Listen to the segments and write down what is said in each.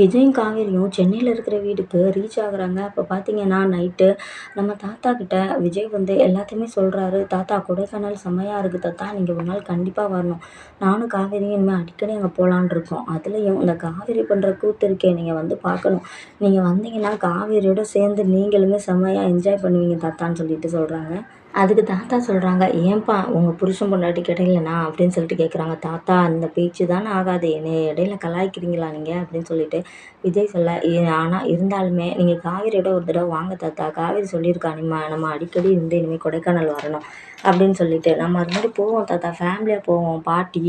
விஜயும் காவேரியும் சென்னையில் இருக்கிற வீட்டுக்கு ரீச் ஆகுறாங்க. அப்போ பார்த்தீங்கன்னா நைட்டு நம்ம தாத்தா கிட்ட விஜய் வந்து எல்லாத்தையுமே சொல்கிறாரு தாத்தா கொடைக்கானல் செம்மையாக இருக்குது தாத்தா. நீங்கள் ஒரு நாள் கண்டிப்பாக வரணும். நானும் காவேரியும் இனிமேல் அடிக்கடி அங்கே போகலான் இருக்கோம். அதுலேயும் இந்த காவேரி பண்ணுற கூத்து இருக்கே நீங்கள் வந்து பார்க்கணும். நீங்கள் வந்தீங்கன்னா காவேரியோட சேர்ந்து நீங்களுமே செம்மையாக என்ஜாய் பண்ணுவீங்க தாத்தான்னு சொல்லிட்டு சொல்கிறாங்க அதுக்கு தாத்தா சொல்கிறாங்க ஏன்பா உங்கள் புருஷன் பொண்டாட்டி கிடைக்கலனா அப்படின்னு சொல்லிட்டு கேட்குறாங்க தாத்தா அந்த பேச்சு தானே ஆகாது. என்னை இடையில கலாய்க்கிறீங்களா நீங்கள் அப்படின்னு சொல்லிட்டு விஜய் சொல்ல ஆனால் இருந்தாலுமே நீங்கள் காவேரியோட ஒரு தடவை வாங்க தாத்தா. காவேரி சொல்லியிருக்கா நம்ம நம்ம அடிக்கடி இருந்து இனிமேல் கொடைக்கானல் வரணும். அப்படின்னு சொல்லிட்டு நம்ம அது மாதிரி போவோம் தாத்தா. ஃபேமிலியாக போவோம். பாட்டி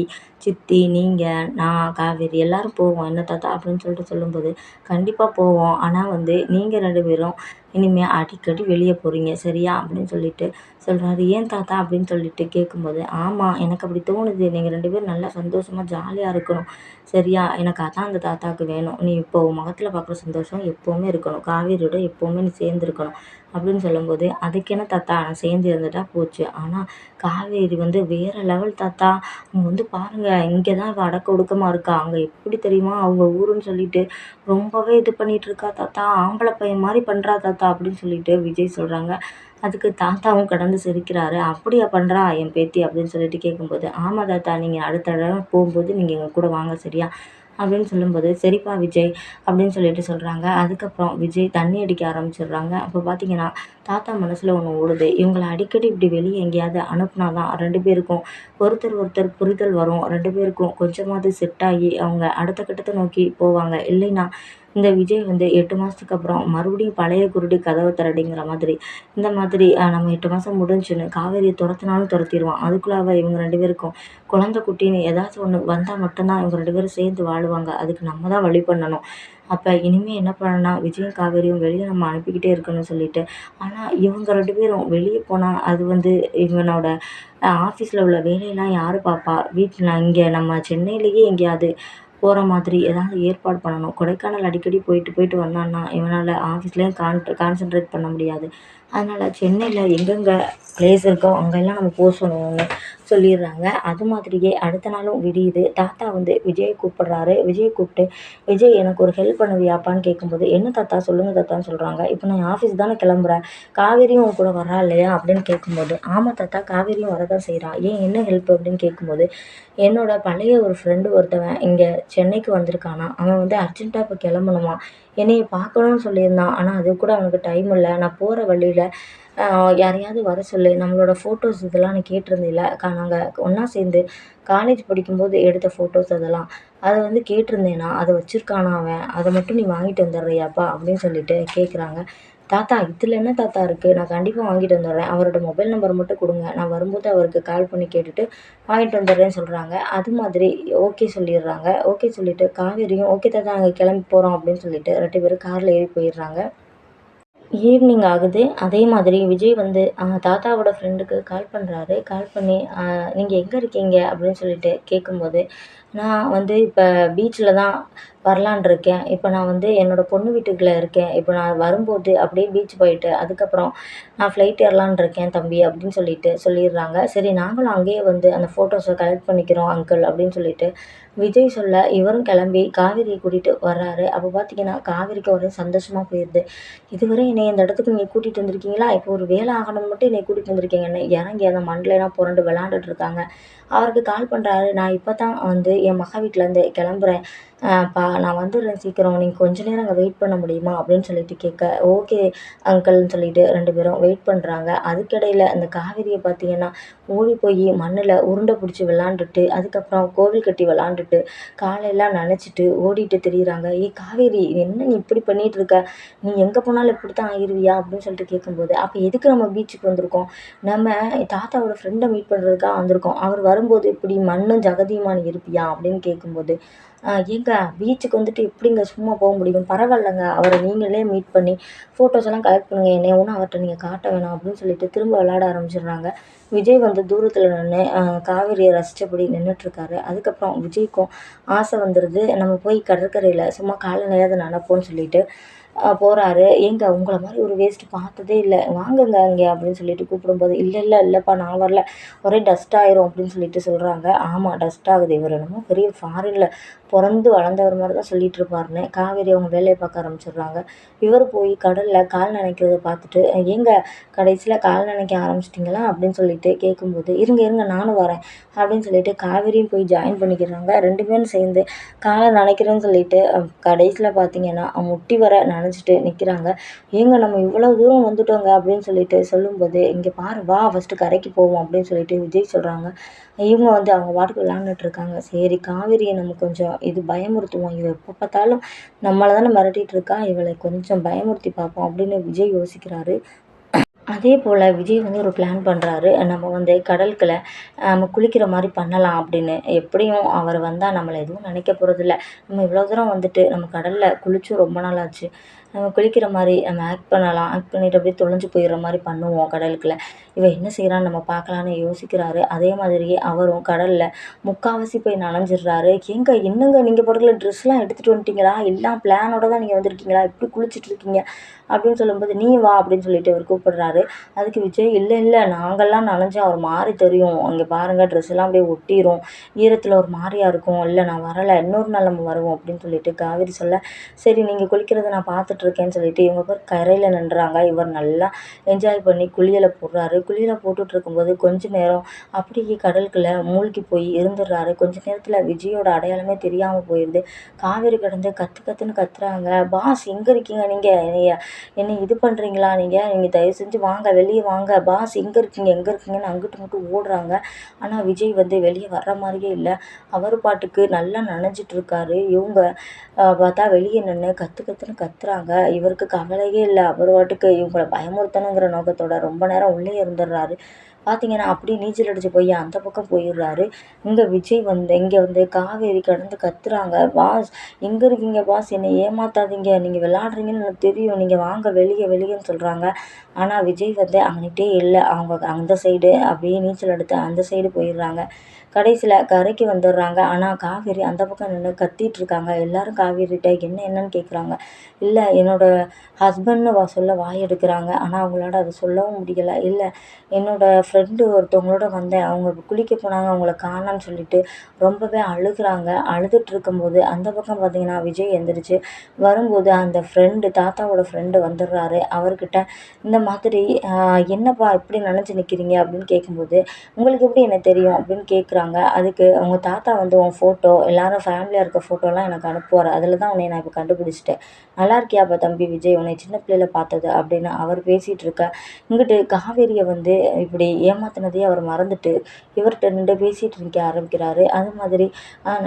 சித்தி நீங்கள் நான் காவேரி எல்லோரும் போவோம். என்ன தாத்தா? அப்படின்னு சொல்லிட்டு சொல்லும்போது கண்டிப்பாக போவோம். ஆனால் வந்து நீங்கள் ரெண்டு பேரும் இனிமேல் அடிக்கடி வெளியே போகிறீங்க சரியா? அப்படின்னு சொல்லிட்டு சொல்கிறாரு ஏன் தாத்தா? அப்படின்னு சொல்லிட்டு கேட்கும்போது ஆமாம் எனக்கு அப்படி தோணுது. நீங்கள் ரெண்டு பேரும் நல்லா சந்தோஷமாக ஜாலியாக இருக்கணும். சரியா? எனக்கு அதான் அந்த தாத்தாவுக்கு வேணும். நீ இப்போ உன் முகத்தில் பார்க்குற சந்தோஷம் எப்போவுமே இருக்கணும். காவேரியோட எப்போவுமே நீ சேர்ந்துருக்கணும். அப்படின்னு சொல்லும்போது அதுக்கென தாத்தா? நான் சேர்ந்து இருந்துட்டா போச்சு. ஆனால் காவேரி வந்து வேறு லெவல் தாத்தா. அவங்க வந்து பாருங்கள் இங்கே தான் இவள் அடக்க ஒடுக்கமாக இருக்கா. அங்கே எப்படி தெரியுமா? அவங்க ஊருன்னு சொல்லிட்டு ரொம்பவே இது பண்ணிகிட்டு இருக்கா தாத்தா. ஆம்பளை பையன் மாதிரி பண்ணுறா தாத்தா. அப்படின்னு சொல்லிட்டு விஜய் சொல்கிறாங்க அதுக்கு தாத்தாவும் கடந்து சிரிக்கிறாரு. அப்படியா பண்ணுறா என் பேத்தி? அப்படின்னு சொல்லிட்டு கேட்கும்போது ஆமாம் தாத்தா நீங்கள் அடுத்த தடவை போகும்போது நீங்கள் எங்கள் கூட வாங்க சரியா? அப்படின்னு சொல்லும்போது சரிப்பா விஜய் அப்படின்னு சொல்லிட்டு சொல்கிறாங்க அதுக்கப்புறம் விஜய் தண்ணி அடிக்க ஆரம்பிச்சிடுறாங்க. அப்போ பார்த்தீங்கன்னா தாத்தா மனசில் ஒன்று ஓடுது. இவங்களை அடிக்கடி இப்படி வெளியே எங்கேயாவது அனுப்புனா தான் ரெண்டு பேருக்கும் ஒருத்தர் ஒருத்தர் புரிதல் வரும். ரெண்டு பேருக்கும் கொஞ்சமாவது செட் ஆகி அவங்க அடுத்த கட்டத்தை நோக்கி போவாங்க. இல்லைன்னா இந்த விஜய் வந்து எட்டு மாதத்துக்கு அப்புறம் மறுபடியும் பழைய குருடி கதவை திறடிங்கிற மாதிரி. இந்த மாதிரி நம்ம எட்டு மாதம் முடிஞ்சுன்னு காவேரியை துரத்தினாலும் துரத்திடுவான். அதுக்குள்ளே அவள் இவங்க ரெண்டு பேருக்கும் குழந்த குட்டின்னு ஏதாச்சும் ஒன்று வந்தால் மட்டும்தான் இவங்க ரெண்டு பேரும் சேர்ந்து வாழுவாங்க. அதுக்கு நம்ம தான் வழி பண்ணணும். அப்போ இனிமேல் என்ன பண்ணணும்னா விஜயும் காவேரியும் வெளியே நம்ம அனுப்பிக்கிட்டே இருக்கணும்னு சொல்லிட்டு. ஆனால் இவங்க ரெண்டு பேரும் வெளியே போனால் அது வந்து இவனோட ஆஃபீஸில் உள்ள வேலையெல்லாம் யார் பார்ப்பா வீட்டில் இங்கே நம்ம சென்னையிலேயே எங்கேயாவது போகிற மாதிரி ஏதாவது ஏற்பாடு பண்ணணும். கொடைக்கானல் அடிக்கடி போயிட்டு போயிட்டு வந்தான்னா இவனால் ஆஃபீஸ்லேயும் கான் கான்சென்ட்ரேட் பண்ண முடியாது. அதனால் சென்னையில் எங்கெங்கே ப்ளேஸ் இருக்கோ அங்கெல்லாம் நம்ம போக சொல்லணும்னு சொல்லிடுறாங்க. அது மாதிரியே அடுத்த நாளும் விடியுது. தாத்தா வந்து விஜயை கூப்பிட்றாரு. விஜயை கூப்பிட்டு விஜய் எனக்கு ஒரு ஹெல்ப் பண்ணுவியாப்பான்னு கேட்கும்போது என்ன தாத்தா? சொல்லுங்கள் தாத்தான்னு சொல்கிறாங்க இப்போ நான் ஆஃபீஸ் தானே கிளம்புறேன். காவேரியும் உன் கூட வரா இல்லையா? அப்படின்னு கேட்கும்போது ஆமாம் தாத்தா காவேரியும் வரதான் செய்கிறான் ஏன் என்ன ஹெல்ப் அப்படின்னு கேட்கும்போது என்னோட பழைய ஒரு ஃப்ரெண்டு ஒருத்தவன் இங்கே சென்னைக்கு வந்திருக்கானா? அவன் வந்து அர்ஜென்ட்டாக இப்போ கிளம்பணுமா? என்னைய பார்க்கணுன்னு சொல்லியிருந்தான். ஆனால் அது கூட அவனுக்கு டைம் இல்லை. நான் போகிற வழியில் யாரையாவது வர சொல்லு. நம்மளோட ஃபோட்டோஸ் இதெல்லாம் நான் கேட்டிருந்தில்ல கா நாங்கள் ஒன்றா சேர்ந்து காலேஜ் படிக்கும்போது எடுத்த ஃபோட்டோஸ் அதெல்லாம். அதை வந்து கேட்டிருந்தேனா அதை வச்சுருக்கானா அவன்? அதை மட்டும் நீ வாங்கிட்டு வந்துடுறியாப்பா? அப்படின்னு சொல்லிட்டு கேட்குறாங்க தாத்தா இதில் என்ன தாத்தா இருக்குது நான் கண்டிப்பாக வாங்கிட்டு வந்துடுறேன். அவரோட மொபைல் நம்பர் மட்டும் கொடுங்க. நான் வரும்போது அவருக்கு கால் பண்ணி கேட்டுட்டு வாங்கிட்டு வந்துடுறேன்னு சொல்கிறாங்க அது மாதிரி ஓகே சொல்லிடுறாங்க. ஓகே சொல்லிவிட்டு காவேரியும் ஓகே தாத்தா நாங்கள் கிளம்பி போகிறோம் அப்படின்னு சொல்லிட்டு ரெண்டு பேரும் காரில் ஏறி போயிடுறாங்க. ஈவினிங் ஆகுது. அதே மாதிரி விஜய் வந்து தாத்தாவோட ஃப்ரெண்டுக்கு கால் பண்ணுறாரு கால் பண்ணி நீங்கள் எங்கே இருக்கீங்க? அப்படின்னு சொல்லிட்டு கேட்கும்போது நான் வந்து இப்போ பீச்சில் தான் வரலான்னு இருக்கேன். இப்போ நான் வந்து என்னோடய பொண்ணு வீட்டுக்குள்ளே இருக்கேன். இப்போ நான் வரும்போது அப்படியே பீச் போயிட்டு அதுக்கப்புறம் நான் ஃப்ளைட் ஏறலான்னு இருக்கேன் தம்பி அப்படின்னு சொல்லிட்டு சொல்லிடுறாங்க. சரி நாங்களும் அங்கேயே வந்து அந்த ஃபோட்டோஸை கலெக்ட் பண்ணிக்கிறோம் அங்கிள் அப்படின்னு சொல்லிட்டு. விஜய் சொல்ல இவரும் கிளம்பி காவேரியை கூட்டிகிட்டு வர்றாரு. அப்போ பார்த்தீங்கன்னா காவேரிக்கு ஒரே சந்தோஷமாக போயிடுது இதுவரை என்னை இந்த இடத்துக்கு நீங்கள் கூட்டிகிட்டு வந்திருக்கீங்களா? இப்போ ஒரு வேலை ஆகணும்னு மட்டும் என்னை கூட்டிகிட்டு வந்திருக்கீங்க. என்ன இறங்கி அந்த மண்ணிலலாம் புரண்டு விளாண்டுட்டு இருக்காங்க. அவருக்கு கால் பண்ணுறாரு நான் இப்போ தான் வந்து என் மக வீட்டிலேருந்து கிளம்புறேன். பா நான் வந்துடுறேன் சீக்கிரம் நீங்கள் கொஞ்ச நேரம் அங்கே வெயிட் பண்ண முடியுமா அப்படின்னு சொல்லிட்டு கேட்க ஓகே அங்கிள்னு சொல்லிட்டு ரெண்டு பேரும் வெயிட் பண்ணுறாங்க அதுக்கிடையில் அந்த காவேரியை பார்த்தீங்கன்னா ஓடி போய் மண்ணில் உருண்டை பிடிச்சி விளாண்டுட்டு அதுக்கப்புறம் கோவில் கட்டி விளாண்டுட்டு காலையெல்லாம் நினச்சிட்டு ஓடிட்டு திரியிறாங்க. ஏய் காவேரி என்ன நீ இப்படி பண்ணிகிட்டு இருக்க? நீ எங்கே போனாலும் இப்படி தான் ஆயிடுவியா அப்படின்னு சொல்லிட்டு கேட்கும்போது அப்போ எதுக்கு நம்ம பீச்சுக்கு வந்திருக்கோம்? நம்ம தாத்தாவோட ஃப்ரெண்டை மீட் பண்ணுறதுக்காக வந்திருக்கோம். அவர் வரும்போது இப்படி மண்ணும் ஜகதியுமா நீ இருப்பியா? அப்படின்னு கேட்கும்போது ஏங்க பீச்சுக்கு வந்துட்டு எப்படிங்க சும்மா போக முடியும்? பரவாயில்லங்க. அவரை நீங்களே மீட் பண்ணி ஃபோட்டோஸ் எல்லாம் கலெக்ட் பண்ணுங்கள் என்னை ஒன்றும் அவர்கிட்ட நீங்கள் காட்ட வேணாம் அப்படின்னு சொல்லிட்டு திரும்ப விளாட ஆரம்பிச்சிடுறாங்க. விஜய் வந்து தூரத்தில் நின்று காவேரியை ரசித்தபடி நின்றுட்டுருக்காரு அதுக்கப்புறம் விஜய்க்கும் ஆசை வந்துடுது நம்ம போய் கடற்கரையில் சும்மா காலை நேரம் நினப்போன்னு சொல்லிட்டு போகிறாரு ஏங்க உங்களை மாதிரி ஒரு வேஸ்ட்டு பார்த்ததே இல்லை. வாங்குங்க இங்கே அப்படின்னு சொல்லிட்டு கூப்பிடும்போது இல்லை இல்லை இல்லைப்பா நான் வரல. ஒரே டஸ்ட் ஆயிரும் அப்படின்னு சொல்லிட்டு சொல்கிறாங்க ஆமாம் டஸ்ட் ஆகுது. இவர் என்னமோ பெரிய ஃபாரினில் பிறந்து வளர்ந்தவர் மாதிரி தான் சொல்லிட்டு இருப்பாருன்னு காவேரி அவங்க வேலையை பார்க்க ஆரம்பிச்சிடுறாங்க. இவர் போய் கடலில் கால் நனைக்கிறத பார்த்துட்டு எங்க கடைசியில் கால் நனைக்க ஆரம்பிச்சிட்டிங்களா? அப்படின்னு சொல்லிட்டு கேட்கும்போது இருங்க இருங்க நானும் வரேன் அப்படின்னு சொல்லிட்டு காவேரியும் போய் ஜாயின் பண்ணிக்கிறாங்க. ரெண்டு பேரும் சேர்ந்து காலை நனைக்கிறேன்னு சொல்லிட்டு கடைசியில் பார்த்தீங்கன்னா முட்டி வர நினச்சிட்டு நிற்கிறாங்க ஏங்க நம்ம இவ்வளோ தூரம் வந்துட்டோங்க அப்படின்னு சொல்லிட்டு சொல்லும்போது இங்கே பாரு வா ஃபஸ்ட்டு கரைக்கு போவோம் அப்படின்னு சொல்லிட்டு விஜய் சொல்கிறாங்க இவங்க வந்து அவங்க பாட்டுக்கு விளாண்டுட்டு இருக்காங்க சரி காவேரியை நம்ம கொஞ்சம் இது பயமுறுத்துவோம். இவள் எப்போ பார்த்தாலும் நம்மளை தானே மிரட்டிட்டு இருக்கா இவளை கொஞ்சம் பயமுறுத்தி பார்ப்போம் அப்படின்னு விஜய் யோசிக்கிறாரு. அதே போல் விஜய் வந்து ஒரு பிளான் பண்ணுறாரு நம்ம வந்து கடலுக்குள்ள நம்ம குளிக்கிற மாதிரி பண்ணலாம் அப்படின்னு. எப்படியும் அவர் வந்தால் நம்மளை எதுவும் நினைக்க போகிறதில்ல நம்ம இவ்வளோ தூரம் வந்துட்டு நம்ம கடலில் குளிச்சும் ரொம்ப நாள் ஆச்சு. நம்ம குளிக்கிற மாதிரி நம்ம ஆக்ட் பண்ணலாம். ஆக்ட் பண்ணிட்டு அப்படியே தொலைஞ்சு போயிடுற மாதிரி பண்ணுவோம் கடலுக்குள்ள இவன் என்ன செய்கிறான்னு நம்ம பார்க்கலான்னு யோசிக்கிறாரு. அதே மாதிரியே அவரும் கடலில் முக்கால்வாசி போய் நனைஞ்சிடுறாரு. ஏங்க என்னங்க நீங்கள் போடுற ட்ரெஸ்லாம் எடுத்துகிட்டு வந்துட்டீங்களா எல்லாம் பிளானோட தான் நீங்கள் வந்திருக்கீங்களா? இப்படி குளிச்சுட்டு இருக்கீங்க? அப்படின்னு சொல்லும்போது நீ வா அப்படின்னு சொல்லிட்டு அவர் கூப்பிடுறாரு. அதுக்கு விஜய் இல்லை இல்லை நாங்கள்லாம் நனைஞ்சா அவர் மாறி தெரியும். அங்கே பாருங்கள் ட்ரெஸ் எல்லாம் அப்படியே ஒட்டிரும். ஈரத்தில் ஒரு மாதிரியா இருக்கும். இல்லை நான் வரலை. இன்னொரு நாள் நம்ம வருவோம் அப்படின்னு சொல்லிட்டு காவேரி சொல்ல சரி நீங்கள் குளிக்கிறத நான் பார்த்துட்ருக்கேன்னு சொல்லிட்டு இவங்க பேர் கரையில் நின்றாங்க. இவர் நல்லா என்ஜாய் பண்ணி குளியலை போடுறாரு. குளியலை போட்டுட்டு இருக்கும்போது கொஞ்ச நேரம் அப்படியே கடலுக்குள்ளே மூழ்கி போய் இருந்துடுறாரு. கொஞ்ச நேரத்தில் விஜயோட அடையாளமே தெரியாமல் போயிடுது காவேரி கடந்து கற்று கற்றுன்னு கத்துறாங்க. பாஸ் எங்கே இருக்கீங்க நீங்கள் என்னை இது பண்ணுறீங்களா நீங்கள் நீங்கள் தயவு செஞ்சு வாங்க வெளியே வாங்க. பாஸ் எங்கே இருக்கீங்க? எங்கே இருக்கீங்கன்னு அங்கிட்டு மட்டும் ஓடுறாங்க. ஆனால் விஜய் வந்து வெளியே வர்ற மாதிரியே இல்லை. அவர் பாட்டுக்கு நல்லா நனைஞ்சிட்டு இவங்க பார்த்தா வெளியே நின்று கற்று கற்றுன்னு கத்துறாங்க. இவருக்கு கவலையே இல்லை. அவர் பாட்டுக்கு இவங்களை பயமுறுத்தணுங்கிற நோக்கத்தோட ரொம்ப நேரம் உள்ளே இருந்துடுறாரு. பார்த்தீங்கன்னா அப்படியே நீச்சல் அடித்து போய் அந்த பக்கம் போயிடுறாரு. இங்கே விஜய் வந்து இங்கே வந்து காவேரி கடந்து கத்துறாங்க. பாஸ் எங்கே இருக்கீங்க பாஸ்? என்னை ஏமாத்தாதீங்க. நீங்கள் விளாட்றீங்கன்னு எனக்கு தெரியும். நீங்கள் வாங்க வெளியே வெளியேன்னு சொல்கிறாங்க ஆனால் விஜய் வந்து அங்கிட்டே இல்லை. அவங்க அந்த சைடு அப்படியே நீச்சல் எடுத்து அந்த சைடு போயிடுறாங்க. கடைசியில் கரைக்கு வந்துடுறாங்க. ஆனால் காவேரி அந்த பக்கம் நின்று கத்திட்டு இருக்காங்க. எல்லாரும் காவேரிகிட்ட என்ன என்னன்னு கேட்குறாங்க இல்லை என்னோட ஹஸ்பண்ட்னு வா சொல்ல வாய் எடுக்கிறாங்க. ஆனால் அவங்களால அதை சொல்லவும் முடியலை. இல்லை என்னோடய ஃப்ரெண்டு ஒருத்தவங்களோட வந்தேன். அவங்க குளிக்க போனாங்க அவங்கள காணோன்னு சொல்லிட்டு ரொம்பவே அழுகுறாங்க. அழுதுகிட்ருக்கும்போது அந்த பக்கம் பார்த்தீங்கன்னா விஜய் எழுந்திரிச்சி வரும்போது அந்த ஃப்ரெண்டு தாத்தாவோட ஃப்ரெண்டு வந்துடுறாரு. அவர்கிட்ட இந்த மாதிரி என்னப்பா இப்படி நினச்சி நிற்கிறீங்க அப்படின்னு கேட்கும்போது உங்களுக்கு எப்படி என்ன தெரியும்? அப்படின்னு கேட்குறாங்க அதுக்கு அவங்க தாத்தா வந்து உன் ஃபோட்டோ எல்லாரும் ஃபேமிலியாக இருக்க ஃபோட்டோலாம் எனக்கு அனுப்புவார். அதில் தான் உன்னை நான் இப்போ கண்டுபிடிச்சிட்டேன். நல்லா இருக்கியாப்பா தம்பி விஜய்? உன்னை சின்ன பிள்ளையில பார்த்தது. அப்படின்னு அவர் பேசிகிட்டு இருக்க இங்கிட்டு காவேரியை வந்து இப்படி ஏமாத்தினதையே அவர் மறந்துட்டு இவர்கிட்ட நின்று பேசிகிட்டு இருக்க ஆரம்பிக்கிறாரு. அது மாதிரி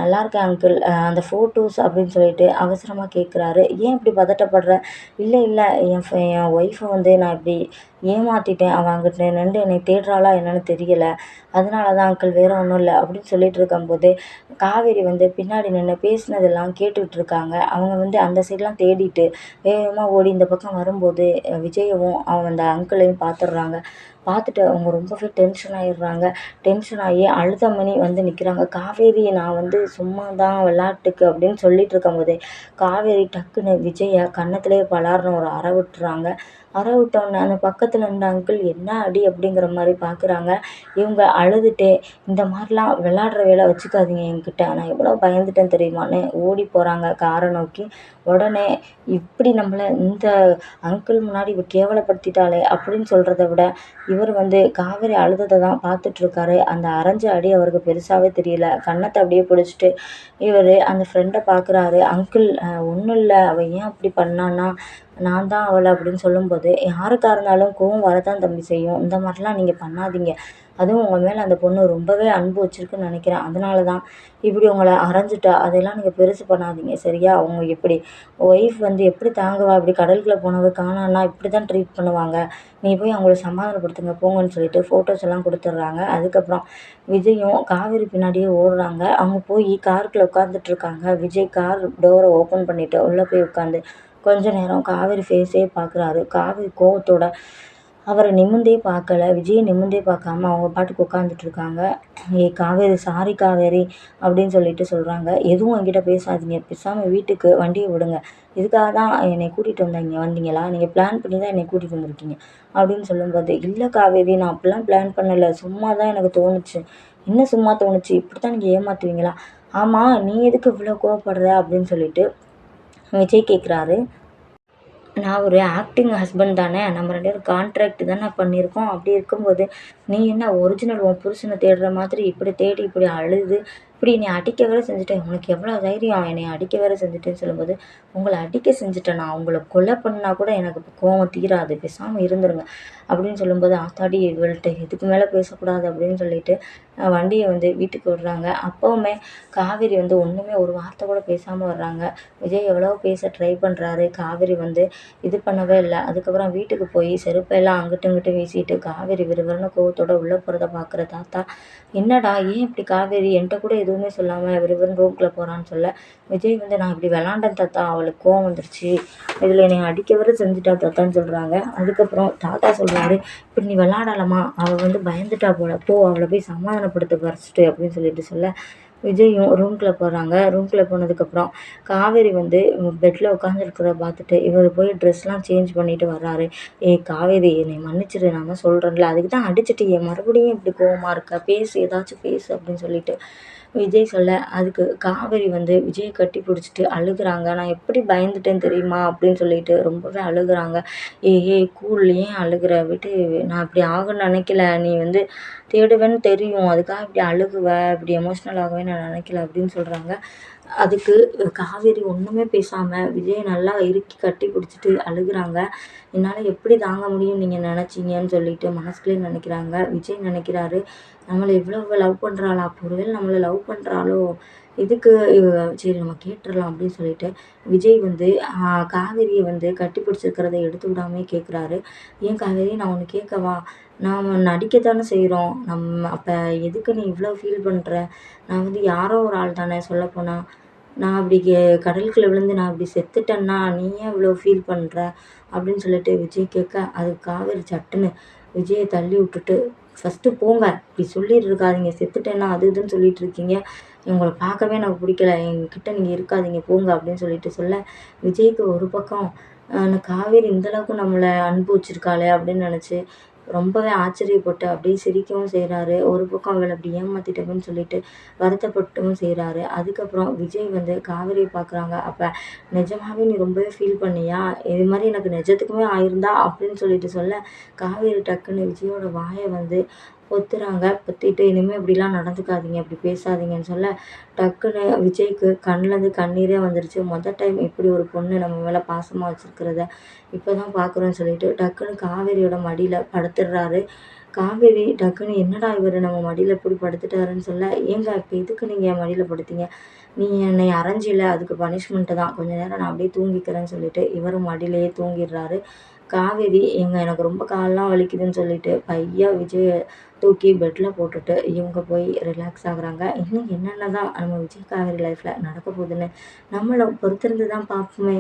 நல்லா இருக்கேன் அங்கிள் அந்த ஃபோட்டோஸ் அப்படின்னு சொல்லிட்டு அவசரமாக கேட்குறாரு ஏன் இப்படி பதட்டப்படுற? இல்லை இல்லை. என் என் ஒய்ஃபை வந்து நான் இப்படி ஏமாற்றிட்டேன் அவள் அங்கிட்ட நின்று என்னை தேடுறாளா என்னன்னு தெரியலை. அதனால தான் அங்கிள் வேறு ஒன்றும் இல்லை. அப்படின்னு சொல்லிட்டு இருக்கும்போது காவேரி வந்து பின்னாடி நின்று பேசினதெல்லாம் கேட்டுக்கிட்டு இருக்காங்க. அவங்க வந்து அந்த சைட்லாம் தேடிட்டு வேகமாக ஓடி இந்த பக்கம் வரும்போது விஜயவும் அவன் அந்த அங்கிளையும் பார்த்துடுறாங்க பார்த்துட்டு அவங்க ரொம்பவே டென்ஷன் ஆகிடுறாங்க டென்ஷன் ஆகி அழுதமணி வந்து நிற்கிறாங்க காவேரி நான் வந்து சும்மா தான் விளாட்டுக்கு அப்படின்னு சொல்லிட்டு இருக்கும்போதே காவேரி டக்குன்னு விஜயை கன்னத்துலேயே பலார்னு ஒரு அறை விட்டுறாங்க. அறை விட்டோன்னே அந்த பக்கத்தில் இருந்த அங்கிள் என்ன அடி அப்படிங்கிற மாதிரி பார்க்குறாங்க இவங்க அழுதுகிட்டே இந்த மாதிரிலாம் விளாட்ற வேலை வச்சுக்காதீங்க என்கிட்ட. நான் எவ்வளோ பயந்துட்டேன் தெரியுமான்னு ஓடி போகிறாங்க காரை நோக்கி. உடனே இப்படி நம்மளை இந்த அங்கிள் முன்னாடி இவ கேவலப்படுத்திட்டாளே அப்படின்னு சொல்கிறத விட இவர் வந்து காவேரி அழுததை தான் பார்த்துட்ருக்காரு அந்த அரைஞ்ச அடி அவருக்கு பெருசாகவே தெரியல. கன்னத்தை அப்படியே பிடிச்சிட்டு இவர் அந்த ஃப்ரெண்டை பார்க்குறாரு அங்கிள் ஒன்றும் இல்லை. அவள் ஏன் அப்படி பண்ணான்னா நான் தான் அவளை அப்படின்னு சொல்லும்போது யாருக்காக இருந்தாலும் கோவம் வரதான் தம்பி செய்யும். இந்த மாதிரிலாம் நீங்கள் பண்ணாதீங்க. அதுவும் உங்கள் மேலே அந்த பொண்ணு ரொம்பவே அன்பு வச்சிருக்குன்னு நினைக்கிறேன். அதனால தான் இப்படி உங்களை அரைஞ்சிட்டா அதெல்லாம் நீங்கள் பெருசு பண்ணாதீங்க சரியா? அவங்க எப்படி ஒய்ஃப் வந்து எப்படி தாங்குவா? இப்படி கடலுக்குள்ளே போனவர் காணான்னா இப்படி தான் ட்ரீட் பண்ணுவாங்க. நீ போய் அவங்கள சமாதானப்படுத்துங்க போங்கன்னு சொல்லிட்டு ஃபோட்டோஸ் எல்லாம் கொடுத்துட்றாங்க. அதுக்கப்புறம் விஜயும் காவேரி பின்னாடியே ஓடுறாங்க. அவங்க போய் காருக்குள்ளே உட்காந்துட்ருக்காங்க விஜய் கார் டோரை ஓப்பன் பண்ணிவிட்டு உள்ளே போய் உட்காந்து கொஞ்ச நேரம் காவேரி ஃபேஸே பார்க்குறாரு காவேரி கோவத்தோட அவரை நிமிர்ந்தே பார்க்கல. விஜயை நிமிர்ந்தே பார்க்காம அவங்க பாட்டுக்கு உட்காந்துட்டு இருக்காங்க. காவேரி சாரி காவேரி" அப்படின்னு சொல்லிட்டு சொல்கிறாங்க "எதுவும் என்கிட்ட பேசாதீங்க. பேசாமல் வீட்டுக்கு வண்டியை விடுங்க. இதுக்காக தான் என்னை கூட்டிகிட்டு வந்தாங்க வந்தீங்களா? நீங்கள் பிளான் பண்ணி தான் என்னை கூட்டிகிட்டு வந்திருக்கீங்க" அப்படின்னு சொல்லும்போது, இல்லை காவேரி நான் அப்படிலாம் பிளான் பண்ணலை சும்மா தான் எனக்கு தோணுச்சு." "என்ன சும்மா தோணுச்சு? இப்படித்தான் நீங்கள் ஏமாற்றுவீங்களா ஆமாம் நீ எதுக்கு இவ்வளோ கோவப்படுற?" அப்படின்னு சொல்லிட்டு விஜய் கேட்குறாரு. "நான் ஒரு ஆக்டிங் ஹஸ்பண்ட் தானே. நம்ம ரெண்டு பேரும் கான்ட்ராக்ட் தானே பண்ணியிருக்கோம். அப்படி இருக்கும்போது, நீ என்ன ஒரிஜினல் உன் புருஷனை தேடுற மாதிரி இப்படி தேடி இப்படி அழுது, இப்படி என்னை அடிக்க வேற செஞ்சுட்டேன் உனக்கு எவ்வளோ தைரியம் என்னை அடிக்க வேற செஞ்சுட்டேன்னு" சொல்லும்போது, உங்களை அடிக்க செஞ்சுட்டேன் நான் உங்களை கொலை பண்ணால் கூட எனக்கு கோவம் தீராது. பேசாமல் இருந்துருங்க" அப்படின்னு சொல்லும்போது, "ஆத்தாடி இவள்கிட்ட இதுக்கு மேலே பேசக்கூடாது" அப்படின்னு சொல்லிட்டு வண்டியை வந்து வீட்டுக்கு விடுறாங்க. அப்போவுமே காவேரி வந்து ஒன்றுமே ஒரு வார்த்தை கூட பேசாமல் வர்றாங்க. விஜய் எவ்வளோ பேச ட்ரை பண்ணுறாரு காவேரி வந்து இது பண்ணவே இல்லை அதுக்கப்புறம் வீட்டுக்கு போய் செருப்பெல்லாம் அங்கிட்டும் இங்கிட்டும் வீசிட்டு, காவேரி விறுவிறுன்னு கோவத்தோட உள்ளே போகிறத பார்க்குற தாத்தா, "என்னடா ஏன் இப்படி காவேரி என்கிட்ட கூட எதுவுமே சொல்லாமல் இவர் இவரும் ரூம்குள்ள போகிறான்னு சொல்ல, விஜய் வந்து, "நான் இப்படி விளாண்டேன் தாத்தா. அவளுக்கு கோவம் வந்துருச்சு. இதில் என்னைய அடிக்க செஞ்சுட்டா தாத்தான்னு" சொல்கிறாங்க அதுக்கப்புறம் தாத்தா சொல்கிறாரு "இப்படி நீ விளாடலாமா? அவள் வந்து பயந்துட்டா போல. போ அவளை போய் சமாதானப்படுத்த ஃபர்ஸ்ட்டு" அப்படின்னு சொல்லிட்டு சொல்ல, விஜயும் ரூம்குள்ளே போகிறாங்க ரூம்குள்ளே போனதுக்கப்புறம் காவேரி வந்து பெட்டில் உட்காந்துருக்கிறத பார்த்துட்டு, இவர் போய் ட்ரெஸ்லாம் சேஞ்ச் பண்ணிட்டு வர்றாரு. "ஏய் காவேரி என்னை மன்னிச்சிடு. நான் தான் சொல்கிறேன்ல அதுக்கு தான் அடிச்சிட்டியே. மறுபடியும் இப்படி கோவமாக இருக்க. பேசு ஏதாச்சும் பேசு" அப்படின்னு சொல்லிட்டு விஜய் சொல்ல, அதுக்கு காவேரி வந்து விஜயை கட்டி பிடிச்சிட்டு அழுகுறாங்க. "நான் எப்படி பயந்துட்டேன் தெரியுமா?" அப்படின்னு சொல்லிட்டு ரொம்பவே அழுகுறாங்க. "ஏய் ஏய் கூல். ஏன் அழுகிற விட்டு நான் இப்படி ஆகும்னு நினைக்கல. நீ வந்து தேடுவேன்னு தெரியும். அதுக்காக இப்படி அழுகுவ, இப்படி எமோஷனல் ஆகவே நான் நினைக்கல" அப்படின்னு சொல்கிறாங்க அதுக்கு காவேரி ஒன்றுமே பேசாமல் விஜய் நல்லா இறுக்கி கட்டி பிடிச்சிட்டு அழுகுறாங்க. என்னால் எப்படி தாங்க முடியும் நீங்கள் நினச்சிங்கன்னு சொல்லிட்டு மனசுக்குள்ளே நினைக்கிறாங்க. விஜய் நினைக்கிறாரு, நம்மளை இவ்வளோ லவ் பண்ணுறாளா அப்போ ஒருவேளை லவ் பண்ணுறாளோ எதுக்கு சரி நம்ம கேட்டுடலாம் அப்படின்னு சொல்லிட்டு விஜய் வந்து காவேரியை வந்து கட்டி பிடிச்சிருக்கிறத எடுத்து விடாமே கேட்குறாரு. "ஏன் காவேரி நான் ஒன்று கேட்கவா? நாம் நடிக்க தானே செய்கிறோம் நம்ம அப்போ எதுக்கு நீ இவ்வளோ ஃபீல் பண்ணுற நான் வந்து யாரோ ஒரு ஆள் தானே சொல்லப்போனால் நான் அப்படி கடலுக்குள்ளே விழுந்து நான் அப்படி செத்துட்டேன்னா, நீ ஏன் இவ்வளோ ஃபீல் பண்ணுற அப்படின்னு சொல்லிட்டு விஜய் கேட்க, அது காவேரி சட்டுன்னு விஜயை தள்ளி விட்டுட்டு, "ஃபர்ஸ்ட்டு போங்க. இப்படி சொல்லிட்டு இருக்காதீங்க. செத்துட்டேன்னா அது இதுன்னு சொல்லிட்டு இருக்கீங்க. உங்கள பார்க்கவே எனக்கு பிடிக்கல. என்கிட்ட நீங்கள் இருக்காதீங்க. போங்க" அப்படின்னு சொல்லிட்டு சொல்ல, விஜய்க்கு ஒரு பக்கம் காவேரி இந்தளவுக்கு நம்மளை அன்பு வச்சிருக்காளே அப்படின்னு நினச்சி ரொம்பவே ஆச்சரியப்பட்டு அப்படியே சிரிக்கவும் செய்கிறாரு ஒரு பக்கம் அவளை அப்படி ஏமாத்திட்டோமேன்னு சொல்லிட்டு வருத்தப்பட்டும் செய்கிறாரு அதுக்கப்புறம் விஜய் வந்து காவேரியை பார்க்குறாங்க. அப்போ நிஜமாகவே நீ ரொம்பவே ஃபீல் பண்ணியா? இது மாதிரி எனக்கு நிஜத்துக்குமே ஆயிருந்தா" அப்படின்னு சொல்லிட்டு சொல்ல, காவேரி டக்குன்னு விஜயோட வாயை வந்து பொத்துறாங்க. பொத்திட்டு, இனிமேல் இப்படிலாம் நடந்துக்காதீங்க. இப்படி பேசாதீங்கன்னு" சொல்ல, டக்குன்னு விஜய்க்கு கண்லேருந்து கண்ணீரே வந்துருச்சு. மொதல் டைம் இப்படி ஒரு பொண்ணு நம்ம மேலே பாசமாக வச்சுருக்கிறத இப்போ தான் பார்க்குறோன்னு சொல்லிட்டு டக்குன்னு காவேரியோட மடியில் படுத்துடுறாரு. காவேரி டக்குன்னு, "என்னடா இவரு நம்ம மடியில் இப்படி படுத்துட்டாருன்னு" சொல்ல, "ஏங்க இப்போ எதுக்கு நீங்கள் என் மடியில் படுத்தீங்க? நீ என்னை அரைஞ்சில அதுக்கு பனிஷ்மெண்ட்டு தான். கொஞ்ச நேரம் நான் அப்படியே தூங்கிக்கிறேன்னு" சொல்லிட்டு இவரும் மடியிலேயே தூங்கிடுறாரு. காவேரி, "ஏங்க எனக்கு ரொம்ப கால்லாம் வலிக்குதுன்னு" சொல்லிட்டு பையா விஜய தூக்கி பெட்டில் போட்டுட்டு இவங்க போய் ரிலாக்ஸ் ஆகுறாங்க. இன்னும் என்னென்ன தான் நம்ம விஜய் காவேரி லைஃப்பில் நடக்க போகுதுன்னு நம்மளை பொறுத்திருந்து தான் பார்ப்போமே.